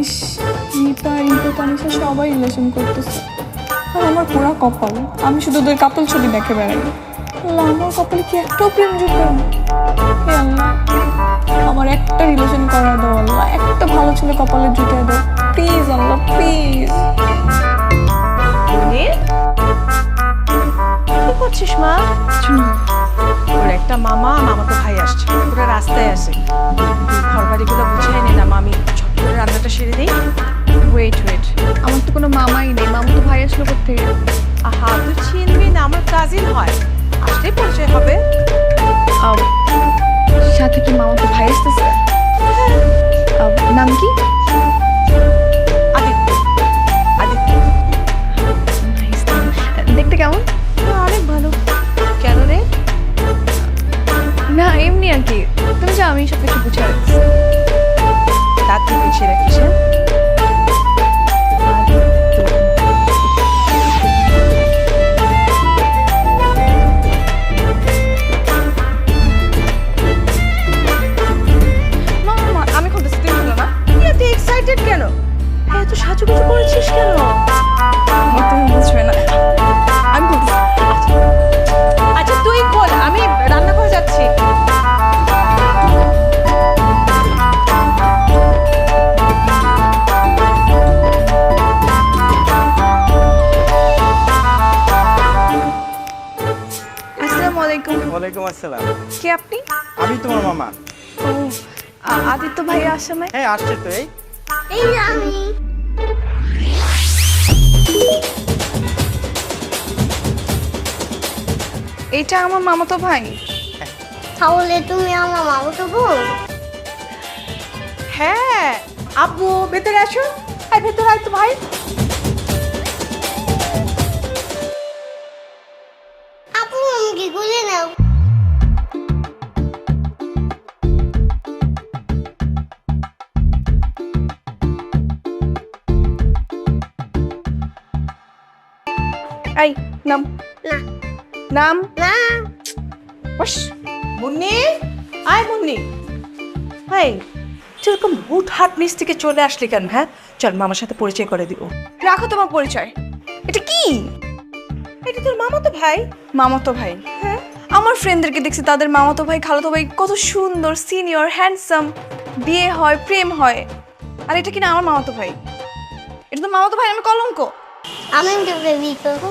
ইস মিতা রিঙ্কু তানিশা সবাই রিলেশন করতেছে। আর আমার পুরা কপাল আমি শুধু ওদের কাপল ছবি দেখে বেড়াই। আমার কপালে কি একটাও প্রেম জুটবে না আমার একটা রিলেশন করা দাও আল্লাহ একটা ভালো ছেলে কপালে জুটে দাও। প্লিজ আল্লাহ প্লিজ কি করছিস মা? ওর একটা মামা মামাতো ভাই আসছে। ওরা রাস্তায় আসে ঘর বাড়িগুলো বুঝিয়ে নিলাম করে রান্নাটা সেরে দিই। ওয়েট ওয়েট আমার তো কোনো মামাই নেই। মামা তো ভাই আসলো থেকে আহা, তুই চিনবি না, আমার কাজিন হয়। আসলেই পরিচয় হবে। সাথে কি মামা তো ভাই আসতেছে? নাম কি? আদিত্য। আদিত্য। দেখতে কেমন? অনেক ভালো। কেন রে? না, এমনি আর কি। তুমি যা আমি সব কিছু বুঝে রাখছি। এত সাজুগুজু করেছিস কেন? তুমি বুঝবে না। আমি খুলতেছি আচ্ছা তুই খোল আমি রান্না করে যাচ্ছি। আসসালামু আলাইকুম ওয়ালাইকুম আসসালাম। কে আপনি? আমি তোমার মামা। ও আ- আদিত্য ভাই আসে নাই হ্যাঁ আসছে তো এই। এই আমি। এইটা আমার মামাতো ভাই। তাহলে তুমি আমার মামাতো বোন? হ্যাঁ আব্বু ভেতরে আসো। আয় ভেতরে আয় তো ভাই। আপু আমাকে গুলে নাও। এই নাম। না। নাম? না। বস মুন্নি? আয় মুন্নি। হাই তুই এরকম হুট হাট নিচ থেকে চলে আসলি কেন হ্যাঁ? চল মামার সাথে পরিচয় করে দিব। রাখো তোমার পরিচয়। এটা কি? এটা তোর মামা তো ভাই? মামাতো ভাই। হ্যাঁ? আমার ফ্রেন্ডদেরকে দেখছি তাদের মামাতো ভাই খালাতো ভাই কত সুন্দর সিনিয়র হ্যান্ডসাম বিয়ে হয় প্রেম হয়। আর এটা কিনা আমার মামাতো ভাই? এটা তো মামাতো ভাই আমি কলঙ্ক। আমি তোকে বিয়ে করব